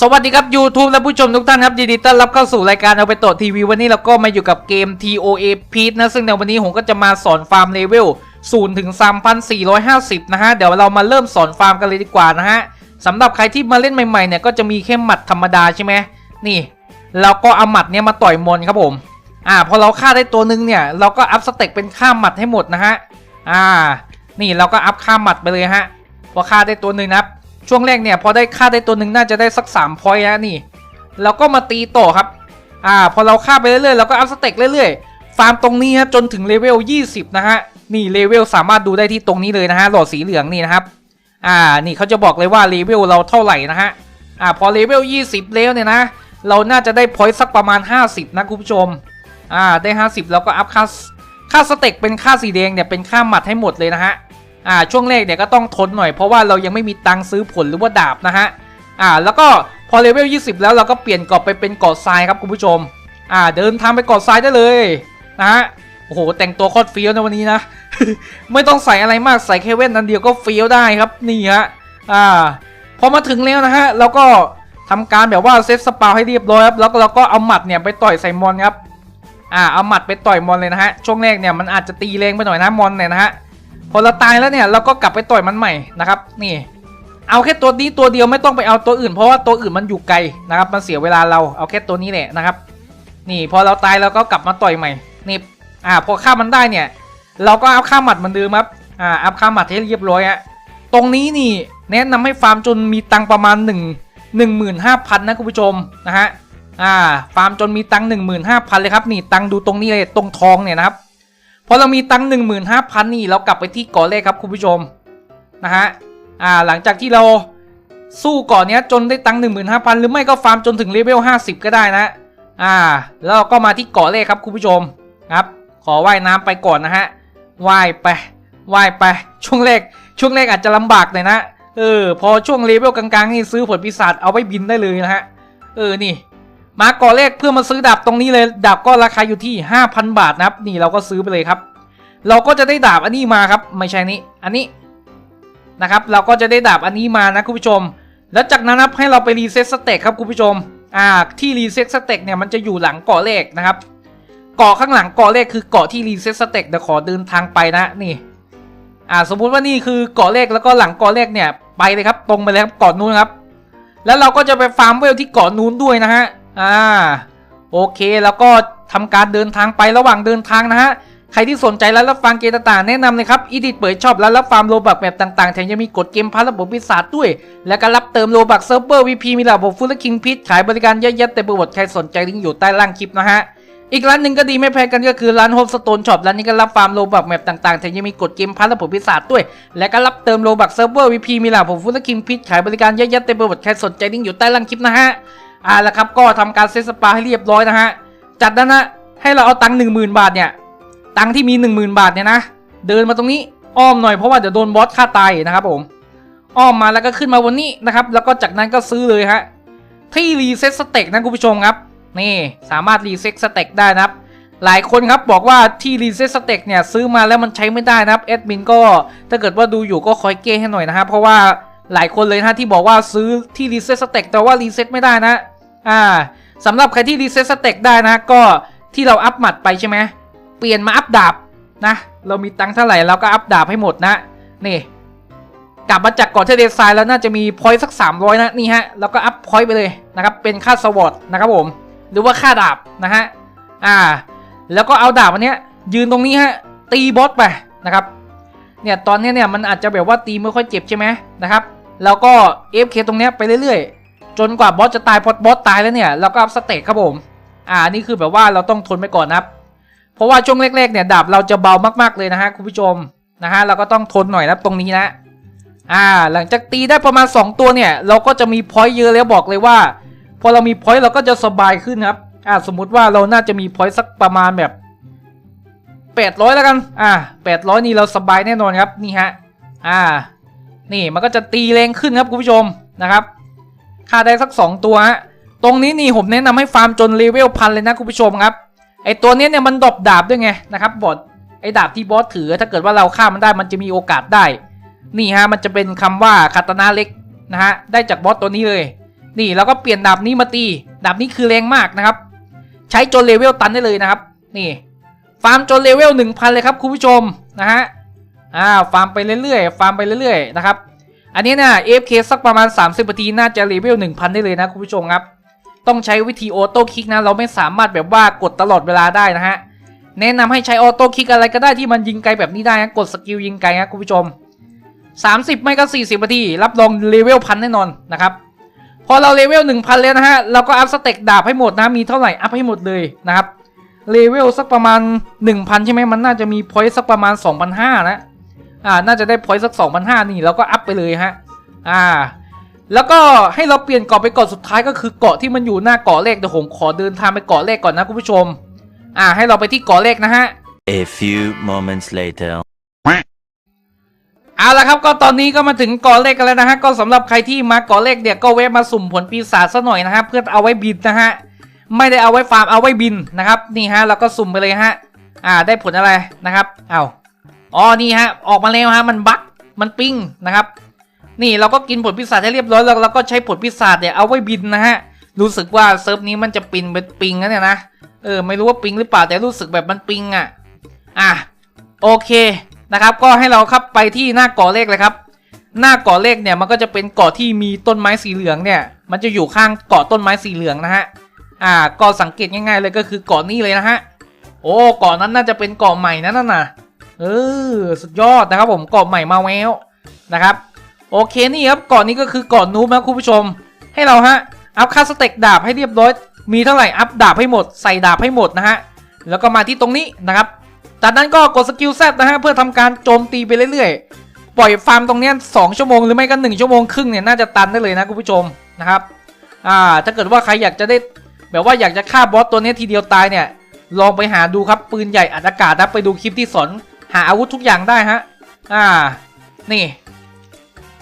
สวัสดีครับ YouTube และผู้ชมทุกท่านครับยินดีต้อนรับเข้าสู่รายการเอาไปโตะทีวีวันนี้เราก็มาอยู่กับเกม TOA p e a t นะ ซึ่งในวันนี้ผมก็จะมาสอนฟาร์มเลเวล0ถึง3,450 นะฮะ เดี๋ยวเรามาเริ่มสอนฟาร์มกันเลยดีกว่านะฮะสำหรับใครที่มาเล่นใหม่ๆเนี่ยก็จะมีแค่หมัดธรรมดาใช่ไหมนี่ เราก็เอาหมัดเนี้ยมาต่อยมอนครับผมอ่าพอเราฆ่าได้ตัวหนึงเนี่ยเราก็อัพสเต็กเป็นค่ามหมัดให้หมดนะฮะอ่า นี่เราก็อัพค่ามหมัดไปเลยฮะพอฆ่าได้ตัวหนึ่งนะครับ ช่วงแรกเนี่ยพอได้ฆ่าได้ตัวหนึ่งน่าจะได้สัก3พอยต์นะนี่เราก็มาตีต่อครับ อ่า พอเราฆ่าไปเรื่อยๆเราก็อัพสเต็กเรื่อยๆ ฟาร์มตรงนี้ครับจนถึงเลเวล 20 นะฮะ นี่เลเวลสามารถดูได้ที่ตรงนี้เลยนะฮะ หลอดสีเหลืองนี่นะครับ อ่า นี่เขาจะบอกเลยว่าเลเวลเราเท่าไหร่นะฮะ อ่า พอเลเวล 20 แล้วเนี่ยนะ เราน่าจะได้พอยต์สักประมาณ 50 นะคุณผู้ชม อ่า ได้ 50 แล้วก็อัพค่า ค่าสเต็กเป็นค่าสีแดงเนี่ยเป็นค่าหมัดให้หมดเลยนะฮะ อ่าช่วงแรกเนี่ยก็ต้องทนหน่อยเพราะว่าเรายังไม่มีตังค์ซื้อผลหรือว่าดาบนะฮะอ่าแล้วก็พอเลเวล 20 แล้วเราก็เปลี่ยนเกาะไปเป็นเกาะทรายครับคุณผู้ชม อ่าเดินทางไปเกาะทรายได้เลยนะฮะโอ้โหแต่งตัวโคตรเฟี้ยวนะวันนี้นะ ไม่ต้องใส่อะไรมากใส่แค่เว่นนันเดียวก็เฟี้ยวได้ครับนี่ฮะอ่าพอมาถึงแล้วนะฮะเราก็ทำการแบบว่าเซตสปาให้เรียบร้อยครับแล้วเราก็เอาหมัดเนี่ยไปต่อยใส่มอนครับอ่าเอาหมัดไปต่อยมอนเลยนะฮะช่วงแรกเนี่ยมันอาจจะตีแรงไปหน่อยนะมอนเนี่ยนะฮะ พอเราตายแล้วเนี่ยเราก็กลับไปต่อยมันใหม่นะครับ นี่ เอาแค่ตัวนี้ตัวเดียวไม่ต้องไปเอาตัวอื่น เพราะว่าตัวอื่นมันอยู่ไกลนะครับ มันเสียเวลาเราเอาแค่ตัวนี้แหละนะครับ นี่พอเราตายเราก็กลับมาต่อยใหม่นี่อ่าพอฆ่ามันได้เนี่ย เราก็อัพค่าหมัดเหมันเดิมครับอ่าอัพค่าหมัดให้เรียบร้อยอะตรงนี้นี่แนะนำให้ฟาร์มจนมีตังประมาณ1 15,000นะคุณผู้ชมนะฮะอ่าฟาร์มจนมีตัง15,000เลยครับนี่ตังดูตรงนี้เลยตรงทองเนี่ยนะครับ พอเรามีตังค์หนึ่งหมื่นห้าพันนี่เรากลับไปที่เกาะเลขครับคุณผู้ชมนะฮะอ่าหลังจากที่เราสู้เกาะเนี้ยจนได้ตังค์หนึ่งหมื่นห้าพันหรือไม่ก็ฟาร์มจนถึงเลเวลห้าสิบก็ได้นะอ่าแล้วเราก็มาที่เกาะเลขครับคุณผู้ชมครับ ขอว่ายน้ำไปก่อนนะฮะว่ายไปว่ายไปช่วงแรกช่วงแรกอาจจะลำบากหน่อยนะเออพอช่วงเลเวลกลางๆนี่ซื้อผลปีศาจเอาไว้บินได้เลยนะฮะเออนี่ มาก่อเลขเพื่อมาซื้อดาบตรงนี้เลยดาบก็ราคาอยู่ที่ 5,000 บาทนะครับ นี่เราก็ซื้อไปเลยครับ เราก็จะได้ดาบอันนี้มาครับ ไม่ใช่นี้ อันนี้นะครับ เราก็จะได้ดาบอันนี้มานะคุณผู้ชม แล้วจากนั้นนะครับให้เราไปรีเซ็ตสเต็กครับคุณผู้ชมอ่าที่รีเซ็ตสเต็กเนี่ยมันจะอยู่หลังเกาะเลขนะครับเกาะข้างหลังเกาะเลขคือเกาะที่รีเซ็ตสเต็กเดี๋ยวขอเดินทางไปนะนี่อ่าสมมุติว่านี่คือเกาะเลขแล้วก็หลังเกาะเลขเนี่ยไปเลยครับ ตรงไปเลยครับเกาะนู้นครับ แล้วเราก็จะไปฟาร์มเวลที่เกาะนู้นด้วยนะฮะ อ่าโอเคแล้วก็ทำการเดินทางไประหว่างเดินทางนะฮะใครที่สนใจแล้วรับฟังเกมต่างๆ แนะนำเลยครับอีดิทเปิดชอบแล้วรับฟาร์มโลบักแบบต่างๆ แถมยังมีกดเกมพาระบบพิศาจด้วย และก็รับเติมโลบักเซิร์ฟเวอร์วีพีมีระบบฟูลและคิงพิทขายบริการเยอะแยะเต็มไปหมดใครสนใจลิงก์อยู่ใต้ล่างคลิปนะฮะ อีกร้านหนึ่งก็ดีไม่แพ้กันก็คือร้านโฮมสโตนช็อปร้านนี้ก็รับฟาร์มโลบักแบบต่างๆ แถมยังมีกดเกมพาร์ทระบบพิศาจด้วย และก็รับเติมโลบักเซิร์ฟเวอร์วีพีมีระบบฟูลและคิงพิทขายบริการเยอะแยะเต็มไปหมดใครสนใจลิงก์อยู่ใต้ล่างคลิปนะฮะ อ่าแล้วครับก็ทำการเซตสปาให้เรียบร้อยนะฮะจัดนั้นนะให้เราเอาตังค์หนึ่งหมื่นบาทเนี่ยตังค์ที่มีหนึ่งหมื่นบาทเนี่ยนะเดินมาตรงนี้อ้อมหน่อยเพราะว่าเดี๋ยวโดนบอสฆ่าตายนะครับผมอ้อมมาแล้วก็ขึ้นมาวันนี้นะครับ แล้วก็จากนั้นก็ซื้อเลยฮะที่รีเซ็ตสเต็กนะคุณผู้ชมครับนี่สามารถรีเซ็ตสเต็กได้นะครับ หลายคนครับบอกว่าที่รีเซ็ตสเต็กเนี่ยซื้อมาแล้วมันใช้ไม่ได้นะครับแอดมินก็ถ้าเกิดว่าดูอยู่ก็คอยเก้ให้หน่อยนะครับเพราะว่าหลายคนเลยนะที่บอกว่าซื้อที่รีเซ็ตสเต็กแต่ว่ารีเซ็ตไม่ได้นะ อ่าสำหรับใครที่รีเซ็ตสเต็กได้นะก็ที่เราอัพหมัดไปใช่ไหมเปลี่ยนมาอัพดาบนะ เรามีตังค์เท่าไหร่เราก็อัพดาบให้หมดนะ นี่ กลับมาจากเกาะเทเลทรายแล้วน่าจะมีพอยต์สัก 300 นะนี่ฮะแล้วก็อัพพอยต์ไปเลยนะครับ เป็นค่าสวอตนะครับผม หรือว่าค่าดาบนะฮะอ่า แล้วก็เอาดาบอันเนี้ย ยืนตรงนี้ฮะตีบอสไปนะครับเนี่ยตอนนี้เนี่ยมันอาจจะแบบว่าตีไม่ค่อยเจ็บใช่ไหมนะครับ แล้วก็ FK ตรงเนี้ยไปเรื่อยๆ จนกว่าบอสจะตายพอบอสตายแล้วเนี่ยเราก็อัพสเต็กครับผม อ่านี่คือแบบว่าเราต้องทนไปก่อนนะครับ เพราะว่าช่วงแรกๆเนี่ยดาบเราจะเบามากๆเลยนะฮะคุณผู้ชมนะฮะเราก็ต้องทนหน่อยนะตรงนี้นะ อ่าหลังจากตีได้ประมาณ 2 ตัวเนี่ย เราก็จะมีพอยต์เยอะแล้วบอกเลยว่าพอเรามีพอยต์เราก็จะสบายขึ้นครับ อ่าสมมุติว่าเราน่าจะมีพอยต์สักประมาณแบบ 800 แล้วกัน อ่า 800 นี่เราสบายแน่นอนครับนี่ฮะ อ่า นี่มันก็จะตีแรงขึ้นครับคุณผู้ชมนะครับ ฆ่าได้สัก 2 ตัวฮะตรงนี้นี่ผมแนะนำให้ฟาร์มจนเลเวลพันเลยนะคุณผู้ชมครับไอตัวนี้เนี่ยมันดรอปดาบด้วยไงนะครับบอดไอดาบที่บอสถือถ้าเกิดว่าเราฆ่ามันได้มันจะมีโอกาสได้ นี่ฮะมันจะเป็นคำว่าคาตานาเล็กนะฮะได้จากบอสตัวนี้เลย นี่แล้วก็เปลี่ยนดาบนี้มาตีดาบนี้คือแรงมากนะครับ ใช้จนเลเวลตันได้เลยนะครับ นี่ฟาร์มจนเลเวล1,000 เลยครับคุณผู้ชมนะฮะอ่าฟาร์มไปเรื่อยๆ ฟาร์มไปเรื่อยๆนะครับ อันนี้นี่ย AFK สักประมาณ 30นาทีน่าจะเลเวล1,000 ได้เลยนะคุณผู้ชมครับ ต้องใช้วิธีออโต้คลิกนะ เราไม่สามารถแบบว่ากดตลอดเวลาได้นะฮะ แนะนำให้ใช้ออโต้คลิกอะไรก็ได้ที่มันยิงไกลแบบนี้ได้นะกดสกิลยิงไกลนะคุณผู้ชม 30 ไม่ก็ 40นาทีรับรองเลเวลพันแน่นอนนะครับพอเราเลเวล1,000 แล้วนะฮะเราก็อัพสเต็กดาบให้หมดนะมีเท่าไหร่อัพให้หมดเลยนะครับเลเวลสักประมาณ 1,000 ใช่ไหมมันน่าจะมีพอยต์สักประมาณ 2,500นะ อ่าน่าจะได้พอยต์สัก 2,500 นี่เราก็อัพไปเลยฮะอ่าแล้วก็ให้เราเปลี่ยนเกาะไปเกาะสุดท้ายก็คือเกาะที่มันอยู่หน้าเกาะแรกเดี๋ยวผมขอเดินทางไปเกาะแรกก่อนนะคุณผู้ชม อ่าให้เราไปที่เกาะแรกนะฮะ A few moments later. เอาละครับก็ตอนนี้ก็มาถึงเกาะเลขกันแล้วนะฮะก็สำหรับใครที่มาเกาะเลขเนี่ยก็แวะมาสุ่มผลปีศาจซะหน่อยนะฮะเพื่อเอาไว้บินนะฮะไม่ได้เอาไว้ฟาร์มเอาไว้บินนะครับนี่ฮะเราก็สุ่มไปเลยฮะ อ่าได้ผลอะไรนะครับเอา อ๋อนี่ฮะออกมาแล้วฮะมันบั๊กมันปิ้งนะครับ นี่เราก็กินผลปีศาจให้เรียบร้อยแล้วเราก็ใช้ผลปีศาจเนี่ยเอาไว้บินนะฮะรู้สึกว่าเซิร์ฟนี้มันจะปินเป็นปิงนะเนี่ยนะเออไม่รู้ว่าปิงหรือเปล่าแต่รู้สึกแบบมันปิงอะอะโอเคนะครับก็ให้เราครับไปที่หน้าเกาะเลขเลยครับ หน้าเกาะเลขเนี่ยมันก็จะเป็นเกาะที่มีต้นไม้สีเหลืองเนี่ย มันจะอยู่ข้างเกาะต้นไม้สีเหลืองนะฮะอ่าก็สังเกตง่ายๆเลยก็คือเกาะนี้เลยนะฮะโอ้เกาะนั้นน่าจะเป็นเกาะใหม่นะนั่นน่ะ เออสุดยอดนะครับผมเกาะใหม่มาแววนะครับ โอเคนี่ครับเกาะนี้ก็คือเกาะนูบนะคุณผู้ชม ให้เราฮะอัพค่าสเต็กดาบให้เรียบร้อย มีเท่าไหร่อัพดาบให้หมดใส่ดาบให้หมดนะฮะแล้วก็มาที่ตรงนี้นะครับจากนั้นก็กดสกิลแซนะฮะเพื่อทำการโจมตีไปเรื่อยๆ ปล่อยฟาร์มตรงนี้สองชั่วโมงหรือไม่ก็หนึ่งชั่วโมงครึ่งเนี่ยน่าจะตันได้เลยนะคุณผู้ชมนะครับอ่าถ้าเกิดว่าใครอยากจะได้แบบว่าอยากจะฆ่าบอสตัวนี้ทีเดียวตายเนี่ยลองไปหาดูครับปืนใหญ่อัดอากาศนะไปดูคลิปที่สอน หาอาวุธทุกอย่างได้ฮะ อ่า นี่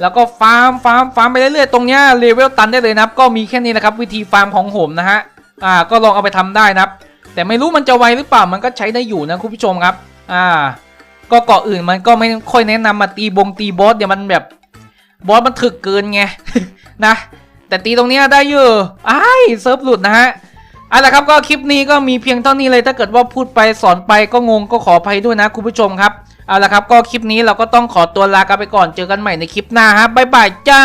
แล้วก็ฟาร์ม ฟาร์ม ฟาร์มไปเรื่อยๆ ตรงเนี้ยเลเวลตันได้เลยนะครับ ก็มีแค่นี้นะครับ วิธีฟาร์มของผมนะฮะ อ่า ก็ลองเอาไปทำได้นะครับ แต่ไม่รู้มันจะไวหรือเปล่า มันก็ใช้ได้อยู่นะคุณผู้ชมครับ อ่า ก็เกาะอื่นมันก็ไม่ค่อยแนะนำมาตีบงตีบอสเดี๋ยวมันแบบบอสมันถึกเกินไงนะ แต่ตีตรงเนี้ยได้เยอะไอ้เซิร์ฟหลุดนะฮะ เอาละครับก็คลิปนี้ก็มีเพียงเท่านี้เลยถ้าเกิดว่าพูดไปสอนไปก็งงก็ขออภัยด้วยนะคุณผู้ชมครับเอาละครับก็คลิปนี้เราก็ต้องขอตัวลากันไปก่อนเจอกันใหม่ในคลิปหน้าฮะบ๊ายบายจ้า